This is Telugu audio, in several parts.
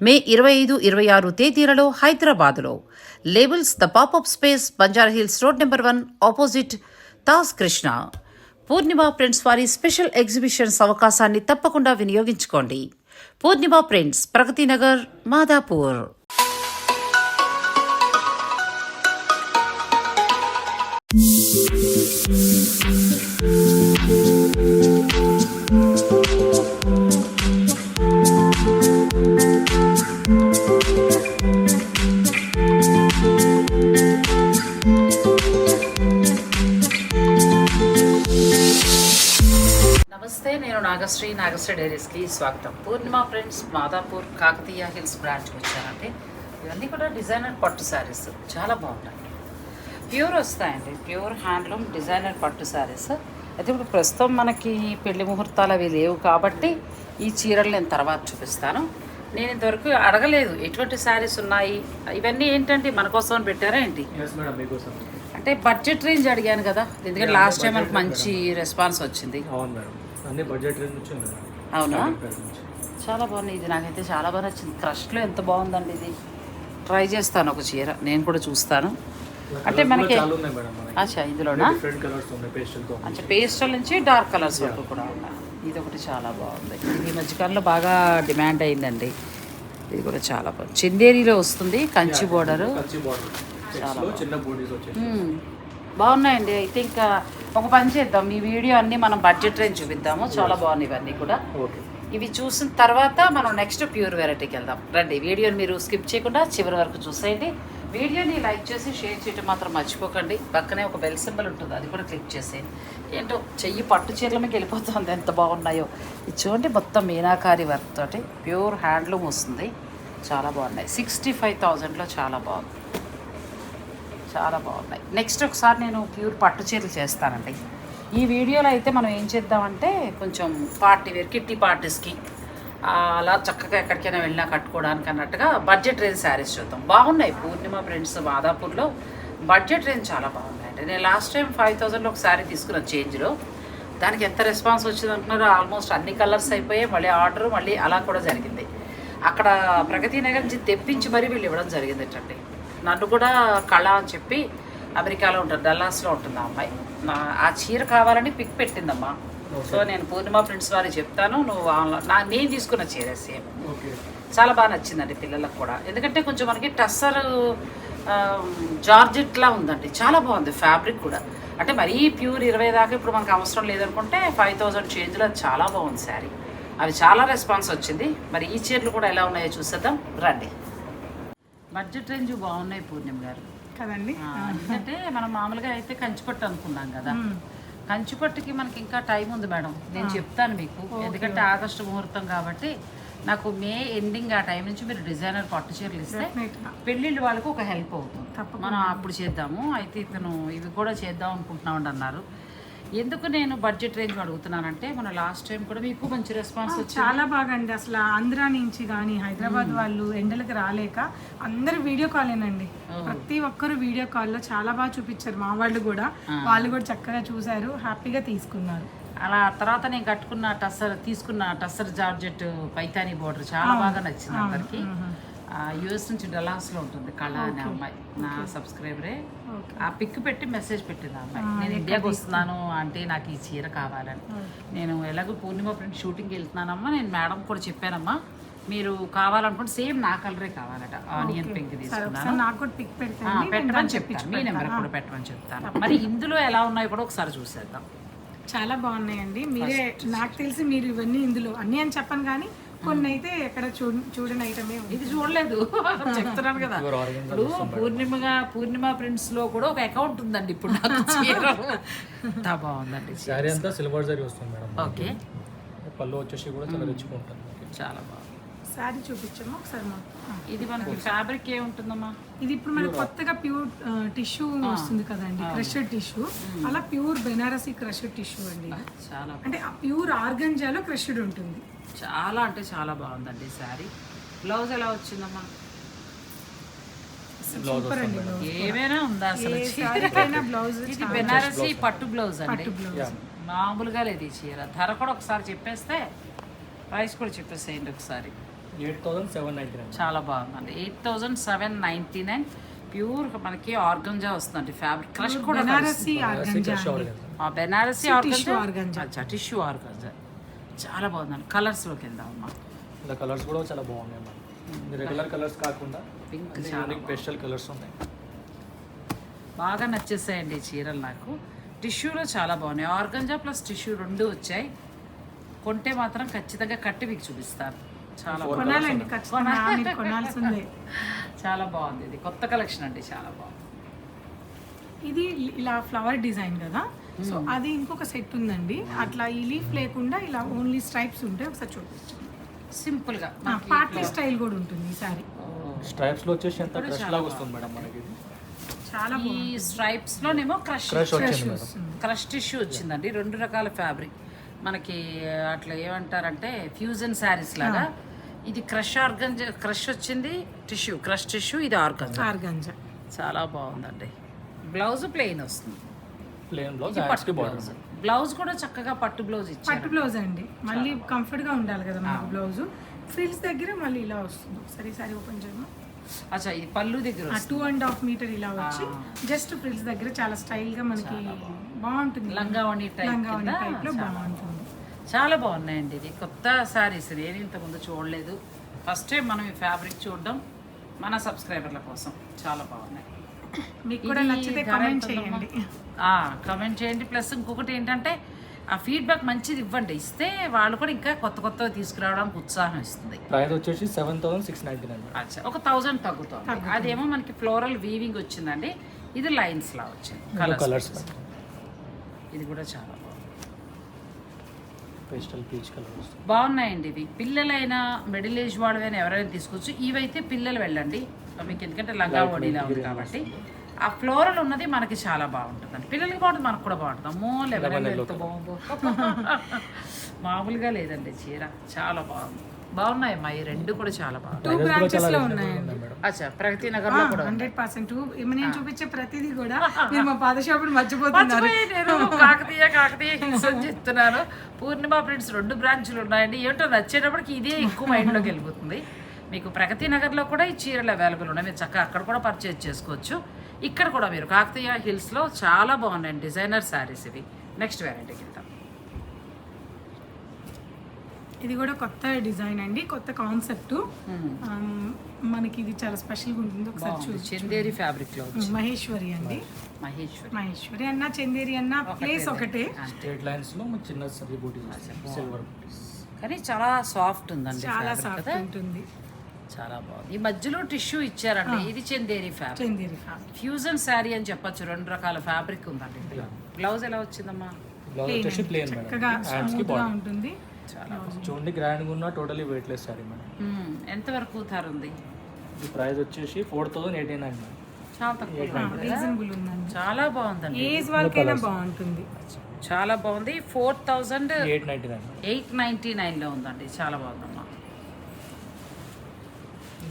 మే ఇరవై ఐదు ఇరవై ఆరు తేదీలలో హైదరాబాద్లో. Labels the popup space Banjara hills road number one opposite Taj Krishna Purnima prints వారి స్పెషల్ ఎగ్జిబిషన్స్ అవకాశాన్ని తప్పకుండా వినియోగించుకోండి. పూర్ణిమ ప్రింట్స్ ప్రగతి నగర్ మాదాపూర్ నమస్తే నాగశ్రీ నాగశ్రీ డైరీస్కి స్వాగతం. పూర్ణిమ ఫ్రెండ్స్ మాదాపూర్ కాకతీయ హిల్స్ బ్రాంచ్కి వచ్చానండి ఇవన్నీ కూడా డిజైనర్ పట్టు శారీస్. చాలా బాగున్నాయి ప్యూర్ వస్తాయండి. ప్యూర్ హ్యాండ్లూమ్ డిజైనర్ పట్టు శారీస్. అయితే ఇప్పుడు ప్రస్తుతం మనకి పెళ్ళి ముహూర్తాలు అవి లేవు కాబట్టి ఈ చీరలు నేను తర్వాత చూపిస్తాను. నేను ఇంతవరకు అడగలేదు ఎటువంటి శారీస్ ఉన్నాయి. ఇవన్నీ ఏంటంటే మన కోసం పెట్టారా ఏంటి? అంటే బడ్జెట్ రేంజ్ అడిగాను కదా. ఎందుకంటే లాస్ట్ టైం మనకు మంచి రెస్పాన్స్ వచ్చింది. అవును మేడం అన్ని బడ్జెట్ నుంచి అవునా. చాలా బాగుంది ఇది నాకైతే చాలా బాగా నచ్చింది. క్రష్లో ఎంత బాగుందండి ఇది? ట్రై చేస్తాను ఒక చీర. నేను కూడా చూస్తాను. అంటే మనకి చాలా అచ్చా ఇందులోనా? పేస్టల్ అంటే పేస్టల్ నుంచి డార్క్ కలర్స్ వరకు కూడా ఉన్నాయి ఇది ఒకటి చాలా బాగుంది. ఇది ఈ మధ్యకాలంలో బాగా డిమాండ్ అయిందండి. ఇది కూడా చాలా బాగుంది. చందేరిలో వస్తుంది కంచి బోర్డరు కంచి బాగున్నాయండి. అయితే ఇంకా ఒక పని చేద్దాం. ఈ వీడియో అన్ని మనం బడ్జెట్ రేంజ్ చూపిద్దాము. చాలా బాగున్నాయి ఇవన్నీ కూడా. ఓకే ఇవి చూసిన తర్వాత మనం నెక్స్ట్ ప్యూర్ వెరైటీకి వెళ్దాం. రండి వీడియోని మీరు స్కిప్ చేయకుండా చివరి వరకు చూసేయండి. వీడియోని లైక్ చేసి షేర్ చేయడం మాత్రం మర్చిపోకండి. పక్కనే ఒక బెల్ సింబల్ ఉంటుంది అది కూడా క్లిక్ చేసేయండి. ఏంటో చెయ్యి పట్టు చీరల మీకు వెళ్ళిపోతుంది ఎంత బాగున్నాయో. ఇది చూడండి మొత్తం మీనాకారి వర్క్ తోటి ప్యూర్ హ్యాండ్లూమ్ వస్తుంది. చాలా బాగున్నాయి. సిక్స్టీ ఫైవ్ థౌజండ్లో చాలా బాగుంది. చాలా బాగున్నాయి. నెక్స్ట్ ఒకసారి నేను ప్యూర్ పట్టు చీరలు చేస్తానండి. ఈ వీడియోలో అయితే మనం ఏం చేద్దామంటే కొంచెం పార్టీ వేర్ కిట్టి పార్టీస్కి అలా చక్కగా ఎక్కడికైనా వెళ్ళినా కట్టుకోవడానికి అన్నట్టుగా బడ్జెట్ రేంజ్ శారీస్ చూద్దాం. బాగున్నాయి. పూర్ణిమ ఫ్రెండ్స్ మాదాపూర్లో బడ్జెట్ రేంజ్ చాలా బాగున్నాయండి. నేను లాస్ట్ టైం ఫైవ్ థౌజండ్లో ఒక శారీ తీసుకున్నాను చేంజ్లో దానికి ఎంత రెస్పాన్స్ వచ్చింది అంటున్నారో ఆల్మోస్ట్ అన్ని కలర్స్ అయిపోయాయి. మళ్ళీ ఆర్డర్ మళ్ళీ అలా కూడా జరిగింది. అక్కడ ప్రగతి నగర్ నుంచి తెప్పించి మరీ వీళ్ళు ఇవ్వడం జరిగింది ఏంటండి నన్ను కూడా కళ అని చెప్పి అమెరికాలో ఉంటుంది డల్లాస్లో ఉంటుంది ఆ అమ్మాయి. నా ఆ చీర కావాలని పిక్ పెట్టిందమ్మా. సో నేను పూర్ణిమ ఫ్రెండ్స్ వారికి చెప్తాను నువ్వు నా నేను తీసుకున్న చీర సేమ్. చాలా బాగా నచ్చిందండి పిల్లలకు కూడా. ఎందుకంటే కొంచెం మనకి టస్సర్ జార్జెట్లా ఉందండి. చాలా బాగుంది ఫ్యాబ్రిక్ కూడా. అంటే మరీ ప్యూర్ ఇరవై దాకా ఇప్పుడు మనకు అవసరం లేదనుకుంటే ఫైవ్ థౌజండ్ చేంజ్లో చాలా బాగుంది శారీ. అవి చాలా రెస్పాన్స్ వచ్చింది. మరి ఈ చీరలు కూడా ఎలా ఉన్నాయో చూసేద్దాం. రండి. బడ్జెట్ రేంజ్ బాగున్నాయి పూర్ణిమ గారు. కదండి? ఎందుకంటే మనం మామూలుగా అయితే కంచిపట్టు అనుకున్నాం కదా. కంచిపట్టుకి మనకి ఇంకా టైం ఉంది మేడం. నేను చెప్తాను మీకు. ఎందుకంటే ఆగస్టు ముహూర్తం కాబట్టి నాకు మే ఎండింగ్ ఆ టైం నుంచి మీరు డిజైనర్ పట్టు చీరలు ఇస్తే పెళ్ళిళ్ళు వాళ్ళకు ఒక హెల్ప్ అవుతుంది. మనం అప్పుడు చేద్దాము. అయితే ఇతను ఇవి కూడా చేద్దాం అనుకుంటున్నాం అన్నారు. ఎందుకు నేను బడ్జెట్ రేంజ్ అడుగుతున్నానంటే మన లాస్ట్ టైం కూడా మీకు మంచి రెస్పాన్స్ వచ్చింది. చాలా బాగా అండి అసలు ఆంధ్ర నుంచి కానీ హైదరాబాద్ వాళ్ళు ఎండలకు రాలేక అందరు వీడియో కాలేనండి ప్రతి ఒక్కరు వీడియో కాల్లో చాలా బాగా చూపించారు మా వాళ్ళు కూడా. వాళ్ళు కూడా చక్కగా చూశారు హ్యాపీగా తీసుకున్నారు. అలా తర్వాత నేను కట్టుకున్న టస్సర్ తీసుకున్న టస్సర్ జార్జెట్ పైతానీ బోర్డర్ చాలా బాగా నచ్చింది అందరికి. యుఎస్ నుంచి డలాస్లో ఉంటుంది కళ అనే అమ్మాయి. నా సబ్స్క్రైబరే ఆ పిక్ పెట్టి మెసేజ్ పెట్టింది అమ్మాయి. నేను ఇండియాకి వస్తున్నాను అంటే నాకు ఈ చీర కావాలని. నేను ఎలాగో పూర్ణిమ ఫ్రెండ్ షూటింగ్కి వెళ్తున్నానమ్మా నేను మేడం కూడా చెప్పానమ్మా మీరు కావాలనుకుంటే సేమ్ నా కలరే కావాలట. ఆనియన్ పింక్ తీసుకున్నాను. పెట్టమని చెప్తాను. మీ నెంబర్ కూడా పెట్టమని చెప్తాను. మరి ఇందులో ఎలా ఉన్నాయో కూడా ఒకసారి చూసేద్దాం. చాలా బాగున్నాయండి. మీరే నాకు తెలిసి మీరు ఇవన్నీ ఇందులో అన్నీ అని చెప్పను కానీ కొన్ని అయితే ఎక్కడ చూ చూడని ఐటమే ఉంది. ఇది చూడలేదు. చెప్తున్నాను కదా. ఇప్పుడు పూర్ణిమగా పూర్ణిమ ప్రింట్స్లో కూడా ఒక అకౌంట్ ఉందండి ఇప్పుడు నాకు చీర బాగుందండి. శారీ అంతా సిల్వర్ జరీ వస్తుంది మేడం ఓకే. పళ్ళు వచ్చేసి కూడా చాలా రిచ్గా ఉంటుంది చాలా బాగుంది. శారీ చూపించమ్మా ఒకసారి మాకు ఇది మనకి ఫ్యాబ్రిక్ ఏ ఉంటుందమ్మా? ఇది ఇప్పుడు మనకి కొత్తగా ప్యూర్ టిష్యూ వస్తుంది కదండి క్రషర్ టిష్యూ అలా ప్యూర్ బెనారసీ క్రషర్ టిష్యూ అండి. చాలా అంటే ప్యూర్ ఆర్గంజాలో క్రషడ్ ఉంటుంది. చాలా అంటే చాలా బాగుందండి శారీ. బ్లౌజ్ ఎలా వచ్చిందమ్మా? సూపర్ అండి బ్లౌజ్. ఏమైనా ఉందా అసలు ఇది బెనారసీ పట్టు బ్లౌజ్ అండి. మామూలుగా లేదు ఈ చీర. ధర కూడా ఒకసారి చెప్పేస్తే ప్రైస్ కూడా చెప్పేసేయండి ఒకసారి. థౌసండ్ చాలా బాగుందండి. Eight thousand seven ninety nine. Pure మనకి ఆర్గంజా వస్తుందండి. ఫ్యాబ్రిక్ క్రష్ కూడా బెనారసీ ఆర్గంజా టిష్యూ ఆర్గంజా. చాలా బాగుందండి. కలర్స్లోకి వెళ్దాం అమ్మా ఇలా కలర్స్ కూడా చాలా బాగున్నాయి రెగ్యులర్ కలర్స్ కాకుండా పింక్ యూనిక్ పేస్టల్ కలర్స్ ఉన్నాయి. బాగా నచ్చేసాయండి ఈ చీరలు నాకు. టిష్యూలో చాలా బాగున్నాయి. ఆర్గంజా ప్లస్ టిష్యూ రెండు వచ్చాయి. కొంటే మాత్రం ఖచ్చితంగా కట్టి మీకు చూపిస్తాను. చాలా బాగుంది. కొనాలండి. కొనాల్సిందే. చాలా బాగుంది ఇది. కొత్త కలెక్షన్ అండి చాలా బాగుంది. ఇది ఇలా ఫ్లవర్ డిజైన్ కదా? సో అది ఇంకొక సెట్ ఉందండి. అట్లా ఈ లీఫ్ లేకుండా ఇలా ఓన్లీ స్ట్రైప్స్ ఉంటాయి ఒకసారి చూపించండి. సింపుల్గా పార్టీ స్టైల్ కూడా ఉంటుంది ఈ సారీ స్ట్రైప్స్లో వచ్చేసి ఎంత క్రష్ లాగా వస్తుంది మేడం మనకి? చాలా ఈ స్ట్రైప్స్ లోనేమో క్రష్ క్రష్ టిష్యూ వచ్చిందండి. రెండు రకాల ఫ్యాబ్రిక్ మనకి అట్లా ఏమంటారంటే ఫ్యూజన్ శారీస్ లాగా. ఇది క్రష్ ఆర్గంజ్ క్రష్ వచ్చింది టిష్యూ క్రష్ టిష్యూ ఇది ఆర్గంజ్ ఆర్గంజా చాలా బాగుందండి. బ్లౌజ్ ప్లెయిన్ వస్తుంది. ప్లేన్ బ్లౌజ్ పట్టు బార్డర్. బ్లౌజ్ బ్లౌజ్ కూడా చక్కగా పట్టు బ్లౌజ్ ఇచ్చారు. పట్టు బ్లౌజ్ అండి. మళ్ళీ కంఫర్ట్గా ఉండాలి కదా మనకు బ్లౌజ్ ఫ్రిల్స్ దగ్గర మళ్ళీ ఇలా వస్తుంది. ఈ సారీ ఓపెన్ చేయమా అచ్చా ఇది పళ్ళు దగ్గర టూ అండ్ హాఫ్ మీటర్ ఇలా వచ్చి జస్ట్ ఫ్రిల్స్ దగ్గర చాలా స్టైల్గా మనకి బాగుంటుంది. లంగావణి టైప్ లంగావణి కింద టైప్లో బాగుంటుంది. చాలా బాగున్నాయండి ఇది కొత్త శారీస్ నేను ఇంతకుముందు చూడలేదు. ఫస్ట్ టైం మనం ఈ ఫ్యాబ్రిక్ చూడడం మన సబ్స్క్రైబర్ల కోసం. చాలా బాగున్నాయి. మీకు కూడా నచ్చితే కామెంట్? చేయండి. ఆ, కమెంట్ చేయండి. ప్లస్ ఇంకొకటి ఏంటంటే ఆ ఫీడ్బ్యాక్ మంచిది ఇవ్వండి. ఇస్తే వాళ్ళు కూడా ఇంకా కొత్త కొత్తవి తీసుకురావడానికి ఉత్సాహం ఇస్తుంది. ప్రైస్ వచ్చేసి seven thousand six ninety nine అచ్చా ఒక థౌజండ్ తగ్గుతుంది. అదేమో మనకి ఫ్లోరల్ వీవింగ్ వచ్చిందండి. ఇది లైన్స్ లా వచ్చింది. కలర్స్ కలర్స్ ఇది కూడా చాలా బాగుంది. పేస్టల్ పీచ్ కలర్ వస్తుంది. బాగున్నాయండి ఇవి. పిల్లలైనా మిడిల్ ఏజ్ వాళ్ళైనా ఎవరైనా తీసుకోవచ్చు ఇవైతే పిల్లలు వెళ్ళండి. మీకు ఎందుకంటే లంగా ఓడిలా ఉంది కాబట్టి. ఆ ఫ్లోరల్ ఉన్నది మనకి చాలా బాగుంటుందండి. పిల్లలకి బాగుంటుంది మనకు కూడా బాగుంటుంది. అమ్మో లెవెన్ ఎంత బాగుందో. మామూలుగా లేదండి చీర. చాలా బాగుంది. బాగున్నాయి మా ఈ రెండు కూడా చాలా బాగుంది టూ బ్రాంచెస్లో ఉన్నాయండి మేడం అచ్చా ప్రగతి నగర్లో కూడా హండ్రెడ్ పర్సెంట్. నేను చూపించే ప్రతిదీ కూడా మీరు మా పాద షాపుని మర్చిపోతున్నారు నేను. కాకతీయ కాకతీయ హిల్స్ అని చెప్తున్నాను. పూర్ణిమ ప్రింట్స్ రెండు బ్రాంచ్లు ఉన్నాయండి. ఏంటో నచ్చేటప్పటికి ఇదే ఎక్కువ మైండ్లోకి వెళ్ళిపోతుంది. మీకు ప్రగతి నగర్లో కూడా ఈ చీరలు అవైలబుల్ ఉన్నాయి. మీరు చక్కగా అక్కడ కూడా పర్చేజ్ చేసుకోవచ్చు. ఇక్కడ కూడా మీరు కాకతీయ హిల్స్లో చాలా బాగున్నాయండి డిజైనర్ శారీస్ ఇవి. నెక్స్ట్ వెరైటీకి వెళ్తాం ఇది కూడా కొత్త డిజైన్ అండి. కొత్త కాన్సెప్ట్ మనకి ఇది చాలా స్పెషల్గా ఉంటుంది. ఒకసారి చూసి చందేరి ఫ్యాబ్రిక్లో మహేశ్వరి అండి. మహేశ్వరి. మహేశ్వరి అన్న చందేరి అన్న ప్లేస్ ఒకటే. స్ట్రేట్ లైన్స్లో చిన్న సర్వీ బూటీస్ సిల్వర్ కానీ చాలా సాఫ్ట్ ఉందండి చాలా సాఫ్ట్ కదా. ఉంటుంది. చాలా బాగుంది. ఈ మధ్యలో టిష్యూ ఇచ్చారండి. ఇది Chanderi fabric. Chanderi fabric. Fusion sari అని చెప్పొచ్చు. రెండు రకాల ఫ్యాబ్రిక్ ఉందండి ఇందులో. బ్లౌజ్ ఎలా వచ్చిందమ్మా? చక్కగా మేడం. హ్యాండ్స్కి స్మూత్గా బార్డర్ ఉంటుంది. చాలా చూడండి గ్రాండ్గా ఉన్న టోటలీ వెయిట్లెస్ సారీ మేడం. మ్మ్. ఎంతవరకు ధర ఉంది? ఈ ప్రైస్ వచ్చేసి four thousand eighty nine madam. చాలా తక్కువ రీజనబుల్ ఉందండి. చాలా బాగుందండి. ఏజ్ వాళ్ళకైనా బాగుంటుంది. చాలా బాగుంది. Four thousand eight ninety nine eight ninety నైన్లో ఉందండి. చాలా బాగుందమ్మా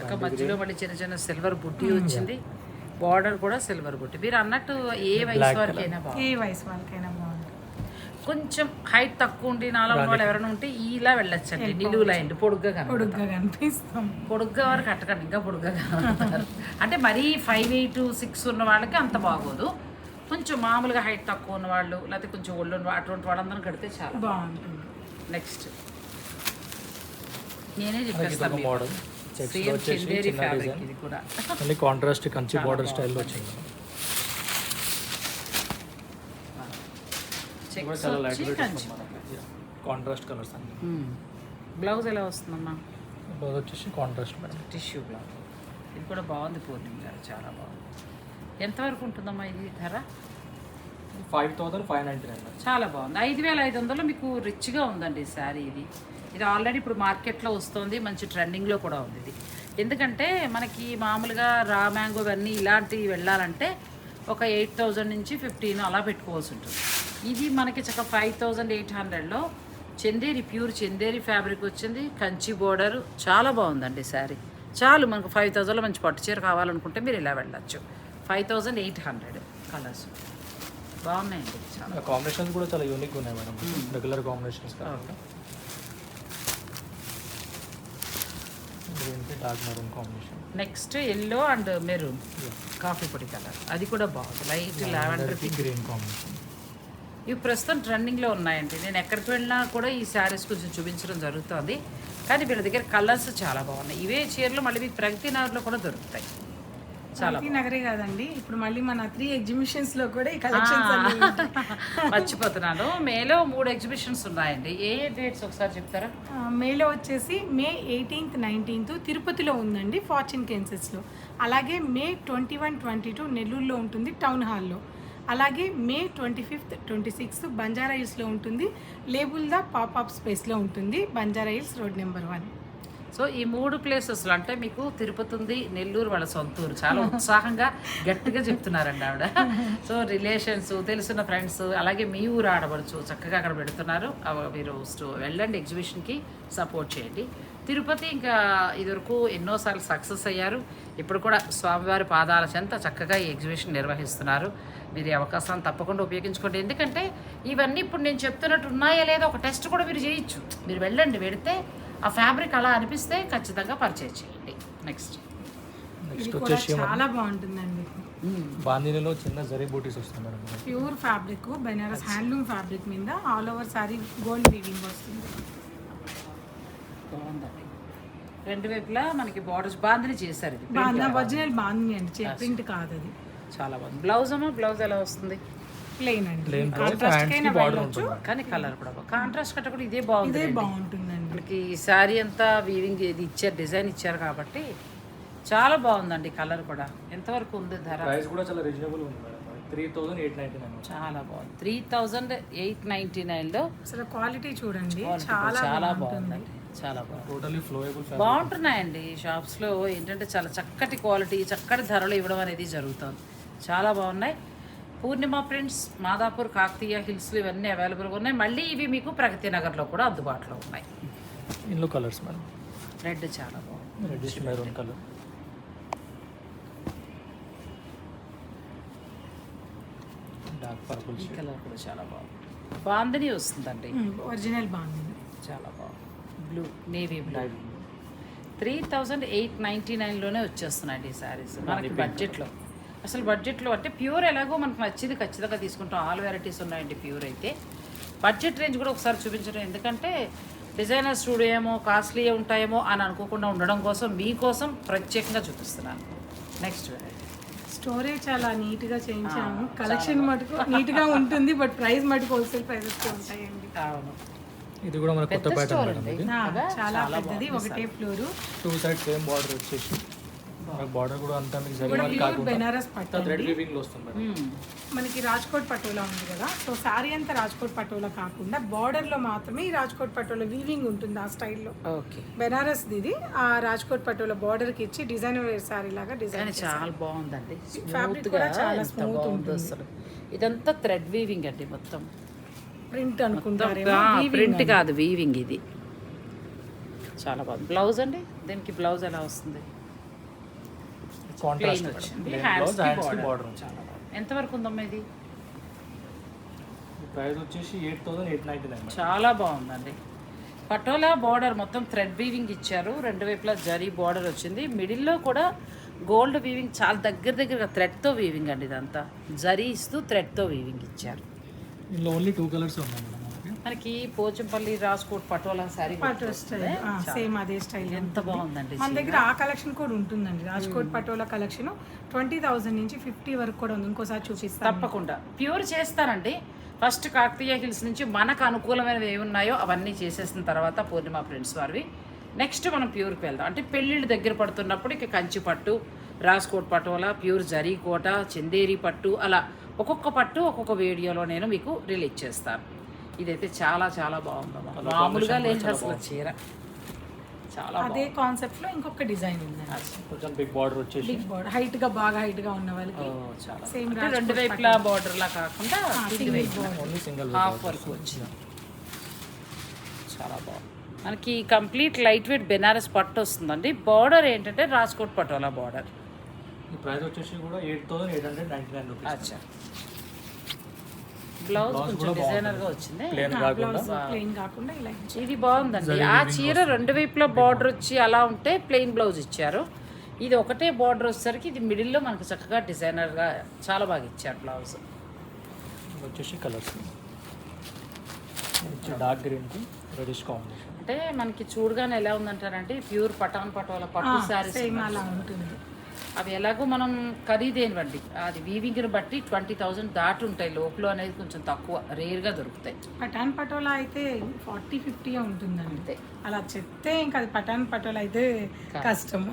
ఇంకా మధ్యలో మళ్ళీ చిన్న చిన్న సిల్వర్ బుట్టి వచ్చింది. బార్డర్ కూడా సిల్వర్ బుట్టి. మీరు అన్నట్టు ఏ వయసు వరకైనా బాగుంది. ఏ వయసు వాళ్ళకైనా బాగుంటుంది కొంచెం హైట్ తక్కువ ఉండి నాలుగు వాళ్ళు ఎవరైనా ఉంటే ఇలా వెళ్ళొచ్చండి. నిలువు లైన్ పొడుగ్గా. పొడుగ్గా కనిపిస్తాం. పొడుగ్గా వారు కట్టకండి ఇంకా పొడుగ్గా. అంటే మరీ ఫైవ్ ఎయిట్ సిక్స్ ఉన్న వాళ్ళకి అంత బాగోదు. కొంచెం మామూలుగా హైట్ తక్కువ ఉన్న వాళ్ళు లేకపోతే కొంచెం ఒళ్ళు అటువంటి వాళ్ళందరూ కడితే చాలా బాగుంటుంది. నెక్స్ట్ నేనే చెప్పేస్తాను ఒక మీకు. మోడల్ చెక్స్ సేమ్ వచ్చేసి చందేరి చిన్న ఫ్యాబ్రిక్ డిజైన్ ఇది కూడా. అన్ని కాంట్రాస్ట్ కంచి బార్డర్ స్టైల్లో వచ్చింది. కాంట్రాస్ట్ కలర్స్ అన్ని. మ్మ్. బ్లౌజ్ ఎలా వస్తుందమ్మా? బ్లౌజ్ వచ్చేసి కాంట్రాస్ట్ మేడం. టిష్యూ బ్లౌజ్ ఇది కూడా బాగుంది పూర్ణిమ గారు చాలా బాగుంది. ఎంతవరకు ఉంటుందమ్మా ఇది ధర? Five thousand five ninety nine చాలా బాగుంది. ఐదు వేల ఐదు వందలు మీకు రిచ్గా ఉందండి ఈ శారీ ఇది. ఇది ఆల్రెడీ ఇప్పుడు మార్కెట్లో వస్తుంది మంచి ట్రెండింగ్లో కూడా ఉంది ఇది. ఎందుకంటే మనకి మామూలుగా రా మ్యాంగో ఇవన్నీ ఇలాంటివి వెళ్ళాలంటే ఒక ఎయిట్ థౌజండ్ నుంచి ఫిఫ్టీన్ అలా పెట్టుకోవాల్సి ఉంటుంది. ఇది మనకి చక్క ఫైవ్ థౌజండ్ ఎయిట్ హండ్రెడ్లో చందేరి ప్యూర్ చందేరి ఫ్యాబ్రిక్ వచ్చింది. కంచి బోర్డర్ చాలా బాగుందండి శారీ. చాలు మనకు ఫైవ్ థౌజండ్లో మంచి పట్టు చీర కావాలనుకుంటే మీరు ఇలా వెళ్ళచ్చు. Five thousand eight hundred colours. బాగున్నాయండి చాలా. కాంబినేషన్స్ కూడా చాలా యూనిక్ ఉన్నాయి madam. Regular combinations dark maroon combination. Next yellow and maroon. Coffee పొడి కలర్. అది కూడా బాగుంది. Light lavender green combination. ఇవి ప్రస్తుతం ట్రెండింగ్లో ఉన్నాయండి. నేను ఎక్కడికి వెళ్ళినా కూడా ఈ శారీస్ కొంచెం చూపించడం జరుగుతుంది. కానీ వీళ్ళ దగ్గర కలర్స్ చాలా బాగున్నాయి. ఇవే చీరలు మళ్ళీ మీకు ప్రగతి నగర్లో కూడా దొరుకుతాయి. చాలా నగరే కాదండి. ఇప్పుడు మళ్ళీ మన త్రీ ఎగ్జిబిషన్స్లో కూడా ఈ కలెక్షన్స్. మర్చిపోతున్నాను. మేలో మూడు ఎగ్జిబిషన్స్ ఉన్నాయండి. ఏ డేట్స్ ఒకసారి చెప్తారా? మేలో వచ్చేసి మే ఎయిటీన్త్ నైన్టీన్త్ తిరుపతిలో ఉందండి ఫార్చ్యూన్ కెన్సెస్లో అలాగే May twenty one twenty two నెల్లూరులో ఉంటుంది టౌన్ హాల్లో అలాగే May twenty fifth twenty sixth Banjara హిల్స్లో ఉంటుంది లేబుల్ ద పాపప్ స్పేస్లో ఉంటుంది Banjara hills road number one. So ఈ మూడు ప్లేసెస్లో అంటే మీకు తిరుపతి ఉంది నెల్లూరు వాళ్ళ సొంతూరు. చాలా ఉత్సాహంగా గట్టిగా చెప్తున్నారండి ఆవిడ. సో రిలేషన్స్ తెలిసిన ఫ్రెండ్స్ అలాగే మీ ఊరు ఆడబడుచు చక్కగా అక్కడ పెడుతున్నారు. మీరు వెళ్ళండి ఎగ్జిబిషన్కి సపోర్ట్ చేయండి. తిరుపతి ఇంకా ఇదివరకు ఎన్నోసార్లు సక్సెస్ అయ్యారు. ఇప్పుడు కూడా స్వామివారి పాదాల చెంత చక్కగా ఈ ఎగ్జిబిషన్ నిర్వహిస్తున్నారు. మీరు ఈ అవకాశాన్ని తప్పకుండా ఉపయోగించుకోండి. ఎందుకంటే ఇవన్నీ ఇప్పుడు నేను చెప్తున్నట్టు ఉన్నాయా లేదా ఒక టెస్ట్ కూడా మీరు చేయొచ్చు. మీరు వెళ్ళండి వెడితే ఆ ఫ్యాబ్రిక్ అలా అనిపిస్తే ఖచ్చితంగా పర్చేజ్ చేయండి. నెక్స్ట్ ఇది నెక్స్ట్ వచ్చేసి చాలా బాగుంటుందండి. బాందినిలో చిన్న జరీ బూటీస్ వస్తుంది madam. Pure fabric Banaras handloom fabric మీద all over sari gold weaving వస్తుంది. బాగుందండి. రెండు వైపులా మనకి బార్డర్స్ బాందిని చేశారు ఇది. బాగా ఒరిజినల్ బాగుంది అండి. చే ప్రింట్ కాదు అది. చాలా బాగుంది. బ్లౌజ్ అమ్మా బ్లౌజ్ ఎలా వస్తుంది? ప్లెయిన్ అండి. ప్లెయిన్ కాంట్రాస్ట్ హ్యాండ్స్కి కైనా బార్డర్ వెళ్ళొచ్చు ఉంటుంది. కానీ కలర్ కూడా కాంట్రాస్ట్ కట్ట కూడా ఇదే బాగుంది ఇదే బాగుంటుందండి. మనకి ఈ శారీ అంతా వీవింగ్ ఇది ఇచ్చారు డిజైన్ ఇచ్చారు కాబట్టి చాలా బాగుందండి కలర్ కూడా. ఎంతవరకు ఉంది ధర? ప్రైస్ కూడా చాలా రీజనబుల్ ఉంది three thousand eight ninety nine చాలా బాగుంది. త్రీ థౌజండ్ ఎయిట్ నైంటీ నైన్లో అసలు క్వాలిటీ చూడండి. చాలా చాలా బాగుందండి. చాలా బాగుంది. టోటలీ ఫ్లోయబుల్ బాగుంటున్నాయండి షాప్స్లో ఏంటంటే చాలా చక్కటి క్వాలిటీ చక్కటి ధరలు ఇవ్వడం అనేది జరుగుతుంది. చాలా బాగున్నాయి. పూర్ణిమ ప్రింట్స్ మాదాపూర్ కాకతీయ హిల్స్లో ఇవన్నీ అవైలబుల్గా ఉన్నాయి. మళ్ళీ ఇవి మీకు ప్రగతి నగర్లో కూడా అందుబాటులో ఉన్నాయి. ఇందులో కలర్స్ మేడం. రెడ్ చాలా బాగుంది. Reddish maroon colour. Dark purple ఈ కలర్ కూడా చాలా బాగుంది. బాందని వస్తుందండి. ఒరిజినల్ బాగుంది చాలా బాగుంది. Blue navy blue three thousand eight ninety నైన్లోనే వచ్చేస్తున్నాయండి ఈ శారీస్ మనకి బడ్జెట్లో అసలు బడ్జెట్లో అంటే ప్యూర్ ఎలాగో మనకు నచ్చింది ఖచ్చితంగా తీసుకుంటాం. ఆల్ వెరైటీస్ ఉన్నాయండి ప్యూర్ అయితే. బడ్జెట్ రేంజ్ కూడా ఒకసారి చూపించడం. ఎందుకంటే డిజైనర్ స్టూడియో ఏమో కాస్ట్లీ ఉంటాయేమో అని అనుకోకుండా ఉండడం కోసం మీకోసం ప్రత్యేకంగా చూపిస్తున్నాను. నెక్స్ట్ స్టోరేజ్ చాలా నీట్గా చేయించాము కలెక్షన్ మటుకు నీట్గా ఉంటుంది బట్ ప్రైస్ మటుకు హోల్సేల్ ప్రైసెస్ ఉంటాయండి. అవును. ఇది కూడా మన కొత్త ప్యాటర్న్ చాలా పెద్దది ఒకటే floor two side same border వచ్చేసి. బార్డర్ కూడా అంతా మీకు జరీ బెనారస్ పట్టు థ్రెడ్ వీవింగ్లో వస్తుంది మేడం మ్మ్. మనకి రాజ్కోట్ పటోలా ఉంది కదా. సో శారీ అంతా రాజ్కోట్ పటోలా కాకుండా బార్డర్లో మాత్రమే ఈ రాజ్కోట్ పటోలా వీవింగ్ ఉంటుంది ఆ స్టైల్లో ఓకే. బెనారస్ ఇది. ఆ రాజ్కోట్ పటోలా బార్డర్కి ఇచ్చి డిజైనర్ వేర్ శారీ లాగా డిజైన్ చాలా బాగుందండి. స్మూత్గా కూడా చాలా బాగుందో ఉంటుంది. అసలు. ఇదంతా థ్రెడ్ వీవింగ్ అండి మొత్తం. ప్రింట్ అనుకుంటారేమో ప్రింట్ కాదు వీవింగ్ ఇది. చాలా బాగుంది. బ్లౌజ్ అండి? దీనికి బ్లౌజ్ ఎలా వస్తుంది? కాంట్రాస్ట్ వచ్చింది. హ్యాండ్స్ బార్డర్ ఎంతవరకు ఉందమ్మా ఇది? ప్రైస్ వచ్చేసి eight thousand eight ninety nine చాలా బాగుందండి. పటోలా బార్డర్ మొత్తం థ్రెడ్ వీవింగ్ ఇచ్చారు. రెండు వైపులా జరీ బార్డర్ వచ్చింది. మిడిల్లో కూడా గోల్డ్ వీవింగ్ చాలా దగ్గర దగ్గరగా థ్రెడ్తో వీవింగ్ అండి ఇదంతా. జరీ ఇస్తూ థ్రెడ్తో వీవింగ్ ఇచ్చారు. ఇందులో ఓన్లీ టూ కలర్స్ ఉన్నాయి మనకి పోచంపల్లి రాజ్కోట్ పటోలా శారీ పటో స్టైల్. సేమ్ అదే స్టైల్ ఎంత బాగుందండి మన దగ్గర ఆ కలెక్షన్ కూడా ఉంటుందండి. Rajkot patola collection. Twenty thousand నుంచి ఫిఫ్టీ వరకు కూడా ఉంది. ఇంకోసారి చూపిస్తాను. తప్పకుండా. ప్యూర్ చేస్తానండి ఫస్ట్ కాకతీయ హిల్స్ నుంచి మనకు అనుకూలమైనవి ఏమి ఉన్నాయో అవన్నీ చేసేసిన తర్వాత పూర్ణిమ ఫ్రెండ్స్ వారివి. నెక్స్ట్ మనం ప్యూర్కి వెళ్దాం. అంటే పెళ్ళిళ్ళు దగ్గర పడుతున్నప్పుడు ఇక కంచి పట్టు రాజ్కోట్ పటోలా ప్యూర్ జరీ కోట చందేరి పట్టు అలా ఒక్కొక్క పట్టు ఒక్కొక్క వీడియోలో నేను మీకు రిలీజ్ చేస్తాను. ఇదైతే చాలా చాలా బాగుందమ్మా మామూలుగా లేదు అసలు చీర. చాలా అదే కాన్సెప్ట్లో ఇంకొక డిజైన్ బాగుంది కొంచెం బిగ్ బార్డర్ వచ్చేసి. బిగ్ బోర్డ్ హైట్గా బాగా హైట్గా ఉన్న వాళ్ళకి ఓ, చాలా. సేమ్ అంటే రెండు వైపులా బార్డర్ లా కాకుండా ఇది వైపు. ఓన్లీ సింగిల్ హాఫ్ వరకు వచ్చింది. చాలా బాగుంది. మనకి కంప్లీట్ లైట్ వెయిట్ బెనారస్ పట్టు వస్తుందండి. బార్డర్ ఏంటంటే రాజ్కోట్ పటోలా బార్డర్ ఈ ప్రైస్ వచ్చేసి కూడా eight thousand eight hundred ninety nine rupees అచ్చా. బ్లౌజ్ కొంచెం డిజైనర్గా వచ్చింది. ప్లెయిన్ కాకుండా? ఇలా. ఇది బాగుందండి. ఆ చీర రెండు వైపులా బార్డర్ వచ్చి అలా ఉంటే ప్లెయిన్ బ్లౌజ్ ఇచ్చారు. ఇది ఒకటే బార్డర్ వచ్చేసరికి ఇది మిడిల్లో మనకు చక్కగా డిజైనర్గా చాలా బాగా ఇచ్చారు బ్లౌజ్. వచ్చేసి కలర్స్ డార్క్ గ్రీన్కి రెడిష్ కాంబినేషన్ అంటే మనకి చూడగానే ఎలా ఉందంటారంటే ప్యూర్ పటాన్ పటోల పట్టు సేమ్ అలా ఉంటుంది. అవి ఎలాగో మనం ఖరీదైనవండి అది వీవింగ్ని బట్టి ట్వంటీ థౌజండ్ దాటి ఉంటాయి. లోపల అనేది కొంచెం తక్కువ రేర్గా దొరుకుతాయి. పటాన్ పటోలా అయితే ఫార్టీ ఫిఫ్టీ ఉంటుందండి. అంతే. అలా చెప్తే ఇంకా అది పటాన్ పటోలా అయితే కష్టం.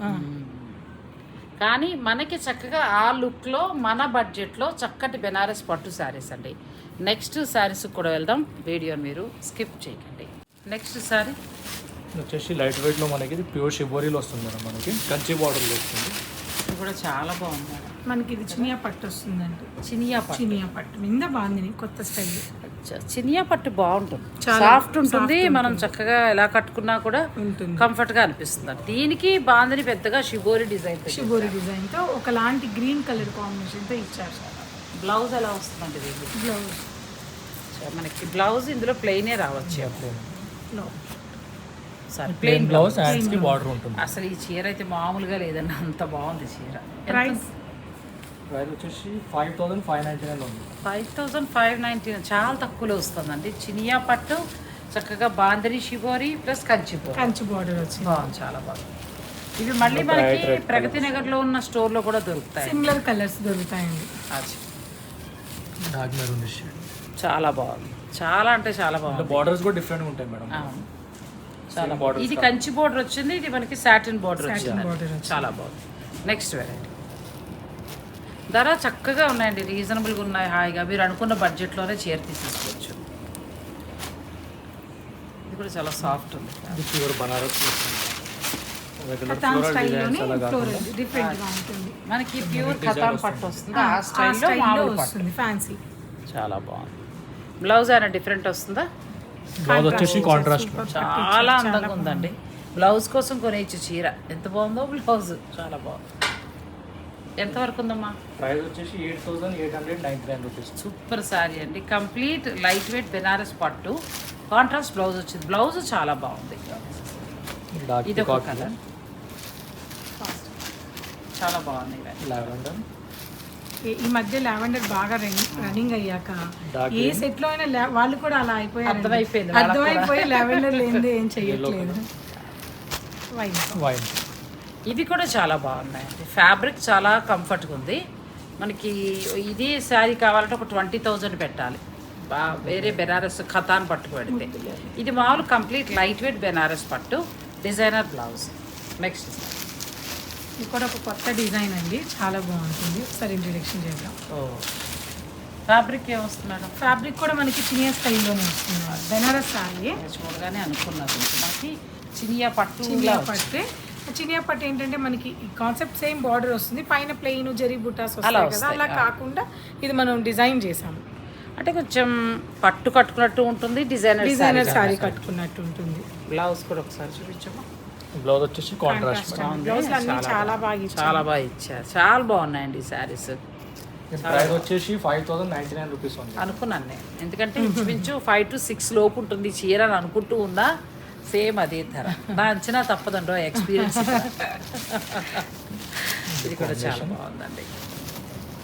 కానీ మనకి చక్కగా ఆ లుక్లో మన బడ్జెట్లో చక్కటి బెనారస్ పట్టు శారీస్ అండి. నెక్స్ట్ శారీస్ కూడా వెళ్దాం. వీడియోని మీరు స్కిప్ చేయకండి. నెక్స్ట్ శారీ. వచ్చేసి లైట్ వెయిట్లో మనకి ప్యూర్ షిబోరీలో వస్తుంది మనకి. కంచి బార్డర్ వస్తుంది. కూడా చాలా బాగుంది. మనకి ఇది చినియా పట్టు వస్తుందండి. చినియా పట్టు. చినియా పట్టు. మీద బాగుంది కొత్త స్టైల్. చినియా పట్టు బాగుంటుంది. సాఫ్ట్ ఉంటుంది మనం చక్కగా ఎలా కట్టుకున్నా కూడా ఉంటుంది. కంఫర్ట్గా అనిపిస్తుంది. దీనికి బాందని పెద్దగా షిబోరి డిజైన్ షిబోరి డిజైన్తో ఒకలాంటి గ్రీన్ కలర్ కాంబినేషన్తో ఇచ్చారు బ్లౌజ్ ఎలా వస్తుందండి దీనికి బ్లౌజ్. మనకి బ్లౌజ్ ఇందులో ప్లెయినే రావచ్చు. లో sari plain plain blouse border ఉంటుంది. అసలు ఈ చీర అయితే మామూలుగా లేదండి అంత బాగుంది చీర. ప్రైస్ ప్రైస్ వచ్చేసి five thousand five ninety nine ఉంది. ఫైవ్ థౌజండ్ ఫైవ్ నైంటీ చాలా తక్కువలో వస్తుందండి. చినియా పట్టు చక్కగా బాందరి షిబోరి ప్లస్ కంచిపోరి కంచి బార్డర్ వచ్చింది. బాగుంది చాలా బాగుంది. ఇవి మళ్ళీ మనకి ప్రగతి నగర్లో ఉన్న స్టోర్లో కూడా దొరుకుతాయి. సిమిలర్ కలర్స్ దొరుకుతాయండి. చాలా బాగుంది. చాలా అంటే చాలా బాగుంది. బార్డర్స్ కూడా డిఫరెంట్ ఉంటాయి మేడం. చాలా బాగుంది. ఇది కంచి బోర్డర్ వచ్చింది ఇది మనకి సాటిన్ బోర్డర్ వచ్చింది. చాలా బాగుంది. నెక్స్ట్ వెరైటీ ధర చక్కగా ఉన్నాయండి రీజనబుల్గా ఉన్నాయి హాయిగా. మీరు అనుకున్న బడ్జెట్లోనే చీర తీసేసుకోవచ్చు. ఇది కూడా చాలా సాఫ్ట్ ఉంది. ఇది pure Banaras regular Katan floral స్టైల్లోనే designs అలా కాకుండా. ఫ్లోరల్ డిఫరెంట్గా ఉంటుంది. మనకి ప్యూర్ కథాన్ పట్టు వస్తుంది. ఆ ఆ స్టైల్లో స్టైల్లో మామూలు పట్టు వస్తుంది ఫ్యాన్సీ చాలా బాగుంది. బ్లౌజ్ అయినా డిఫరెంట్ వస్తుందా? బ్లౌజ్ వచ్చేసి కాంట్రాస్ట్ చాలా అందంగా ఉందండి. బ్లౌజ్ కోసం కొనేచ్చు చీర. ఎంత బాగుందో బ్లౌజ్ చాలా బాగుంది. ఎంతవరకు ఉందమ్మా? ప్రైస్ వచ్చేసి eight thousand eight hundred ninety nine rupees. Super sari అండి. కంప్లీట్ లైట్ వెయిట్ బెనారస్ పట్టు కాంట్రాస్ట్ బ్లౌజ్ వచ్చింది. బ్లౌజ్ చాలా బాగుంది. ఇది ఒక కలర్ చాలా బాగుంది. లావెండర్ ఈ- మధ్య లావెండర్ బాగా రన్నింగ్ అయ్యాక ఏ సెట్లో అయినా వాళ్ళు కూడా అలా అయిపోయారు అర్థమైపోయింది అర్థమైపోయి లావెండర్ లేనిదే ఏం చెయ్యట్లేదు వైన్ ఇవి కూడా చాలా బాగున్నాయండి. ఫ్యాబ్రిక్ చాలా కంఫర్ట్గా ఉంది. మనకి ఇది శారీ కావాలంటే ఒక ట్వంటీ థౌజండ్ పెట్టాలి. బా వేరే బెనారస్ ఖతాన్ పట్టు పెడితే. ఇది మామూలు కంప్లీట్ లైట్ వెయిట్ బెనారస్ పట్టు డిజైనర్ బ్లౌజ్. నెక్స్ట్ ఇది కూడా ఒక కొత్త డిజైన్ అండి. చాలా బాగుంటుంది. ఒకసారి ఇంట్రడక్షన్ చేద్దాం. ఓ. ఫ్యాబ్రిక్ ఏమొస్తుంది మేడం? ఫ్యాబ్రిక్ కూడా మనకి చినియా స్టైల్లోనే వస్తుంది బెనారస్ సారీ. చూడగానే అనుకున్నాను. మనకి చినియా పట్టు చినియా పట్టే. చినియా పట్టు ఏంటంటే మనకి ఈ కాన్సెప్ట్ సేమ్ బార్డర్ వస్తుంది. పైన ప్లెయిన్ జరీ బుటాస్ వస్తాయి కదా. అలా కాకుండా ఇది మనం డిజైన్ చేసాము అంటే కొంచెం పట్టు కట్టుకున్నట్టు ఉంటుంది డిజైనర్ డిజైనర్ సారీ కట్టుకున్నట్టు ఉంటుంది. బ్లౌజ్ కూడా ఒకసారి చూపించమ్మా. బ్లౌజ్ వచ్చేసి కాంట్రాస్ట్ బ్లౌజ్ అన్ని చాలా బాగా ఇచ్చారు. చాలా బాగా ఇచ్చారు. చాలా బాగున్నాయండి ఈ శారీస్. ప్రైస్ వచ్చేసి five thousand ninety nine rupees ఉంది అనుకున్నాను నేను. ఎందుకంటే ఇంచుమించు ఫైవ్ టు సిక్స్ లోపు ఉంటుంది చీర అని అనుకుంటూ ఉన్నా సేమ్ అదే ధర. నా అంచనా తప్పదండో ఎక్స్పీరియన్స్ ఇది కూడా చాలా బాగుందండి.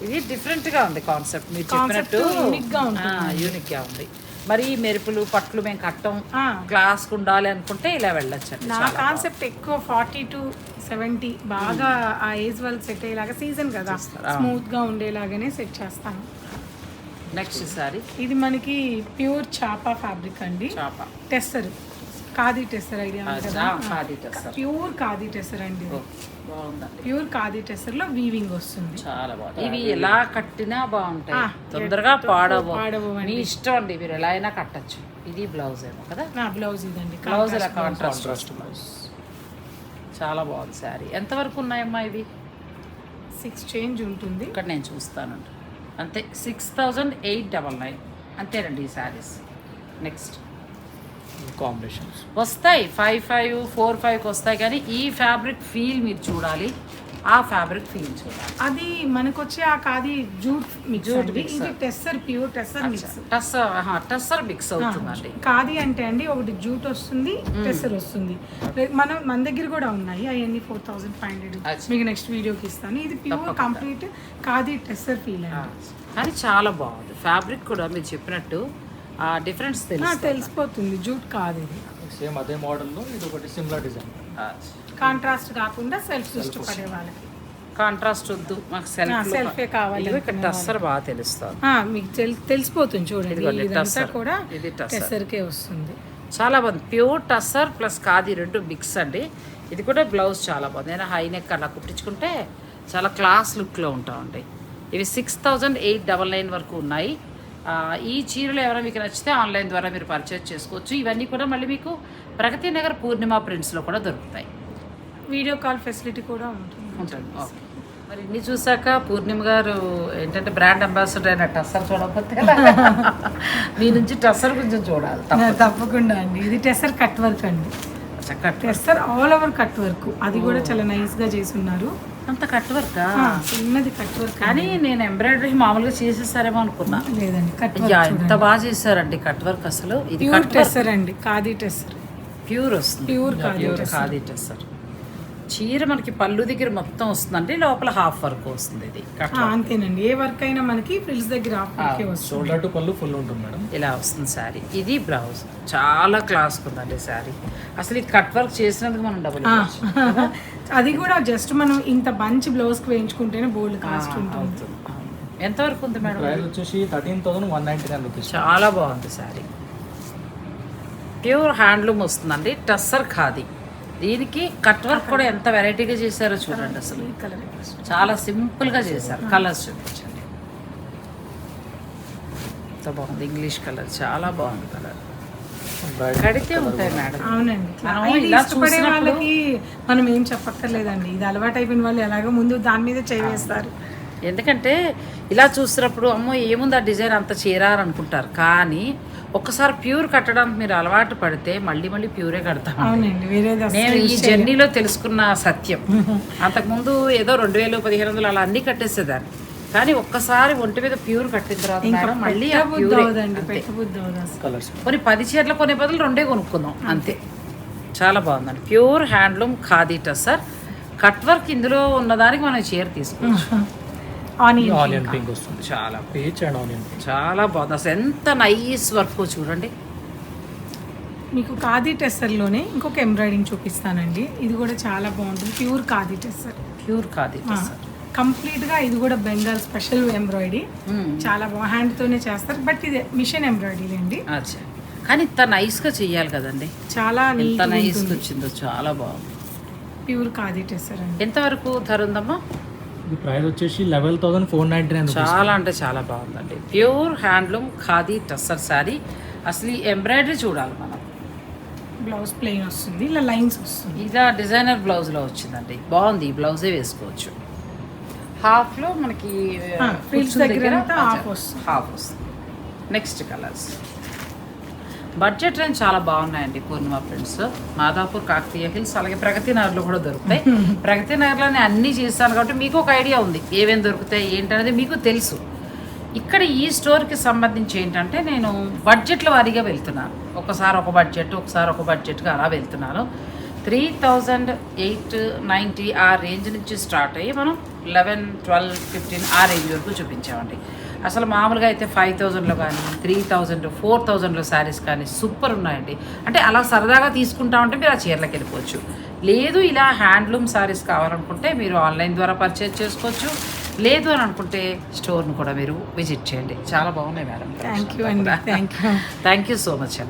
ఇది డిఫరెంట్గా ఉంది కాన్సెప్ట్ మీరు చెప్పినట్టు ఉంటుంది. యూనిక్గా ఉంది. మరి మెరుపులు పట్లు మేము కట్టం. క్లాస్కి ఉండాలి అనుకుంటే ఇలా వెళ్ళొచ్చండి. నా కాన్సెప్ట్ ఎక్కువ ఫార్టీ టు సెవెంటీ బాగా ఆ ఏజ్ వాళ్ళకి సెట్ అయ్యేలాగా సీజన్ కదా. స్మూత్గా ఉండేలాగానే సెట్ చేస్తాను. నెక్స్ట్ సారీ. ఇది మనకి ప్యూర్ చాపా ఫ్యాబ్రిక్ అండి. చాప. టెస్సర్. ఖాదీ టెస్సర్ ఐడియా కదా ఖాదీ టెస్సర్ ప్యూర్ ఖాదీ టెస్సర్ అండి బాగుందండి. ప్యూర్ ఖాదీ టెస్సర్లో వీవింగ్ వస్తుంది. చాలా బాగుంది. ఇవి ఎలా కట్టినా బాగుంటాయి. తొందరగా పాడవు. పాడవవండి. మీ ఇష్టం అండి మీరు ఎలా అయినా కట్టచ్చు. ఇది బ్లౌజ్ ఏమో కదా? నా బ్లౌజ్ ఇదండి. బ్లౌజ్ ఎలా కాంట్రాస్ట్ కాంట్రాస్ట్ బ్లౌజ్. చాలా బాగుంది శారీ. ఎంతవరకు ఉన్నాయమ్మా ఇవి? సిక్స్ చేంజ్ ఉంటుంది. ఇక్కడ నేను చూస్తానండి. అంతే six thousand eight double nine అంతేనండి ఈ శారీస్. Next combinations. వస్తాయి. ఫైవ్ ఫైవ్ ఫోర్ ఫైవ్కి వస్తాయి కానీ ఈ ఫ్యాబ్రిక్ ఫీల్ మీరు చూడాలి. ఆ ఫ్యాబ్రిక్ ఫీల్ చూడాలి. అది మనకు వచ్చే ఆ కాది జూట్ మిక్స్ జూట్. ఇది tussar pure tussar mix tussar tussar mix అవుతుందండి. కాది అంటే అండి ఒకటి జూట్ వస్తుంది టెస్సర్ వస్తుంది. మనం మన దగ్గర కూడా ఉన్నాయి. అవన్నీ ఫోర్ థౌసండ్ ఫైవ్ హండ్రెడ్. మీకు నెక్స్ట్ వీడియోకి ఇస్తాను. ఇది ప్యూర్ కంప్లీట్ కాది టెస్సర్ ఫీల్ అండి. కానీ చాలా బాగుంది. ఫ్యాబ్రిక్ కూడా మీరు చెప్పినట్టు ఆ డిఫరెన్స్ తెలిసిపోతుంది. జూట్ కాదు ఇది. సేమ్ అదే మోడల్లో ఇది ఒకటి సిమిలర్ డిజైన్ కాంట్రాస్ట్ కాకుండా సెల్ఫ్ ఇష్టపడే వాళ్ళకి. కాంట్రాస్ట్ వద్దు. మాకు సెల్ఫ్ ఏ కావాలి ఇక్కడ టస్సర్ బాగా తెలుస్తుంది. ఆ, మీకు తెల్- తెలిసిపోతుంది చూడండి. ఇదంతా టస్సర్. కూడా ఇది టస్సర్. టెస్సర్కే వస్తుంది. చాలా బాగుంది. ప్యూర్ టస్సర్ ప్లస్ ఖాదీ రెండు మిక్స్ అండి. ఇది కూడా బ్లౌజ్ చాలా బాగుంది. నేను హై నెక్ అలా కుట్టించుకుంటే చాలా క్లాస్ లుక్లో ఉంటామండి. ఇవి six thousand eight double nine వరకు ఉన్నాయి. ఈ చీరలు ఎవరైనా మీకు నచ్చితే ఆన్లైన్ ద్వారా మీరు పర్చేజ్ చేసుకోవచ్చు. ఇవన్నీ కూడా మళ్ళీ మీకు ప్రగతి నగర్ పూర్ణిమ ప్రింట్స్లో కూడా దొరుకుతాయి. వీడియో కాల్ ఫెసిలిటీ కూడా ఉంటుంది. ఉంటుంది. ఓకే. మరి ఇన్ని చూసాక పూర్ణిమ గారు ఏంటంటే బ్రాండ్ అంబాసిడర్ అయిన టస్సర్ చూడకపోతే? మీ నుంచి టస్సర్ కొంచెం చూడాలి తప్పకుండా. అండి. ఇది టెస్సర్ కట్ వర్క్ అండి. Tussar all over cut work అది కూడా చాలా నైస్గా చేస్తున్నారు అంత కట్ వర్కా ఆ, చిన్నది కట్ వర్క్ కానీ నేను ఎంబ్రాయిడరీ మామూలుగా చేసేసారేమో అనుకున్నా. లేదండి కట్ ఎంత బాగా చేశారండి కట్ వర్క్ అసలు. ఇది ప్యూర్ కట్ టెస్సర్ అండి కాది టెస్సర్ ప్యూర్ వస్తుంది. ప్యూర్ కాది ప్యూర్ ఖాదీ టెస్సర్ చీర మనకి పళ్ళు దగ్గర మొత్తం వస్తుందండి లోపల హాఫ్ వర్క్ వస్తుంది ఇది అంతేనండి. ఏ వర్క్ అయినా మనకి ఫ్రిల్స్ దగ్గర షోల్డర్ టు పళ్ళు ఫుల్ ఉంటుంది మేడం. ఇలా వస్తుంది శారీ. ఇది బ్లౌజ్ చాలా క్లాస్ ఉందండి శారీ. అసలు ఈ కట్ వర్క్ చేసినందుకు మనం డబ్బులు. అది కూడా జస్ట్ మనం ఇంత బంచ్ బ్లౌజ్కి వేయించుకుంటేనే బోల్డ్ కాస్ట్ ఉంటుంది. అవును. ఎంతవరకు ఉంది మేడం? ప్రైస్ వచ్చేసి thirteen thousand one ninety nine rupees చాలా బాగుంది శారీ. ప్యూర్ హ్యాండ్లూమ్ వస్తుందండి. టస్సర్ ఖాదీ. దీనికి కట్ వర్క్ కూడా ఎంత వెరైటీగా చేశారో చూడండి అసలు. ఈ కలర్ చాలా సింపుల్గా చేశారు. కలర్స్ చూపించండి. ఎంత బాగుంది. ఇంగ్లీష్ కలర్ చాలా బాగుంది కలర్. కడితే ఉంటాయి మేడం. అవునండి. మనం ఇది ఇలా ఇష్టపడే వాళ్ళకి మనం ఏం చెప్పక్కర్లేదండి. ఇది అలవాటు అయిపోయిన వాళ్ళు ఎలాగో ముందు దాని మీద చేస్తారు ఎందుకంటే ఇలా చూసినప్పుడు అమ్మో ఏముంది ఆ డిజైన్ అంత చీర అని అనుకుంటారు కానీ ఒక్కసారి ప్యూర్ కట్టడానికి మీరు అలవాటు పడితే మళ్ళీ మళ్ళీ ప్యూరే కడతాం నేను ఈ జర్నీలో తెలుసుకున్న సత్యం. అంతకుముందు ఏదో రెండు వేలు పదిహేను వందలు అలా అన్ని కట్టేసేదాన్ని. కానీ ఒక్కసారి ఒంటి మీద ప్యూర్ కట్టిన తర్వాత మళ్ళీ కొన్ని పది చీరలు కొనే బదులు రెండే కొనుక్కుందాం. అంతే. చాలా బాగుందండి. Pure handloom khadi tussar cut work ఇందులో ఉన్నదానికి మనం చీర తీసుకోవచ్చు. ఆనియన్ ఆనియన్ పింక్ వస్తుంది. చాలా పీచ్ అండ్ ఆనియన్ పింక్ చాలా బాగుంది. అసలు ఎంత నైస్ వర్క్ చూడండి. మీకు ఖాదీ టెస్సర్లోనే ఇంకొక ఎంబ్రాయిడింగ్ చూపిస్తానండి. ఇది కూడా చాలా బాగుంటుంది. ప్యూర్ ఖాదీ టెస్సర్. ప్యూర్ ఖాదీ టస్సర్. కంప్లీట్గా ఇది కూడా బెంగాల్ స్పెషల్ ఎంబ్రాయిడరీ. చాలా బాగా హ్యాండ్తోనే చేస్తారు. బట్ ఇది మిషన్ ఎంబ్రాయిడరీ అండి. అచ్చా. కానీ ఇంత నైస్గా చెయ్యాలి కదండి. చాలా ఎంత నీట్ నైస్గా వచ్చిందో చాలా బాగుంది. ప్యూర్ ఖాదీ టెస్సర్ అండి. ఎంతవరకు ధర ఉందమ్మా ఇది ప్రైస్ వచ్చేసి eleven thousand four ninety nine చాలా అంటే చాలా బాగుందండి. Pure handloom khadi tussar sari. అసలు ఈ ఎంబ్రాయిడరీ చూడాలి మనం. బ్లౌజ్ ప్లెయిన్ వస్తుంది ఇలా లైన్స్ వస్తుంది. ఇలా డిజైనర్ బ్లౌజ్లో వచ్చిందండి. బాగుంది ఈ బ్లౌజే వేసుకోవచ్చు. హాఫ్లో మనకి దగ్గర వస్తుంది. హాఫ్ వస్తుంది. నెక్స్ట్ కలర్స్ బడ్జెట్ రేంజ్ చాలా బాగున్నాయండి పూర్ణిమ ప్రింట్స్ మాదాపూర్ కాకతీయ హిల్స్ అలాగే ప్రగతి నగర్లో కూడా దొరుకుతాయి. ప్రగతి నగర్లో నేను అన్నీ చేస్తాను కాబట్టి మీకు ఒక ఐడియా ఉంది. ఏమేమి దొరుకుతాయి ఏంటనేది మీకు తెలుసు. ఇక్కడ ఈ స్టోర్కి సంబంధించి ఏంటంటే నేను బడ్జెట్ల వారీగా వెళ్తున్నాను. ఒకసారి ఒక బడ్జెట్ ఒకసారి ఒక బడ్జెట్గా అలా వెళ్తున్నాను. త్రీ థౌజండ్ ఎయిట్ నైంటీ ఆ రేంజ్ నుంచి స్టార్ట్ అయ్యి మనం లెవెన్ ట్వెల్వ్ ఫిఫ్టీన్ ఆ రేంజ్ వరకు చూపించామండి. అసలు మామూలుగా అయితే ఫైవ్ థౌజండ్లో కానీ త్రీ థౌజండ్ ఫోర్ థౌజండ్లో శారీస్ కానీ సూపర్ ఉన్నాయండి. అంటే అలా సరదాగా తీసుకుంటామంటే మీరు ఆ చీరలకు వెళ్ళిపోవచ్చు. లేదు ఇలా హ్యాండ్లూమ్ శారీస్ కావాలనుకుంటే మీరు ఆన్లైన్ ద్వారా పర్చేజ్ చేసుకోవచ్చు. లేదు అని అనుకుంటే స్టోర్ను కూడా మీరు విజిట్ చేయండి. చాలా బాగున్నాయి మేడం. థ్యాంక్ యూ అండి. Thank you thank you so much అండి.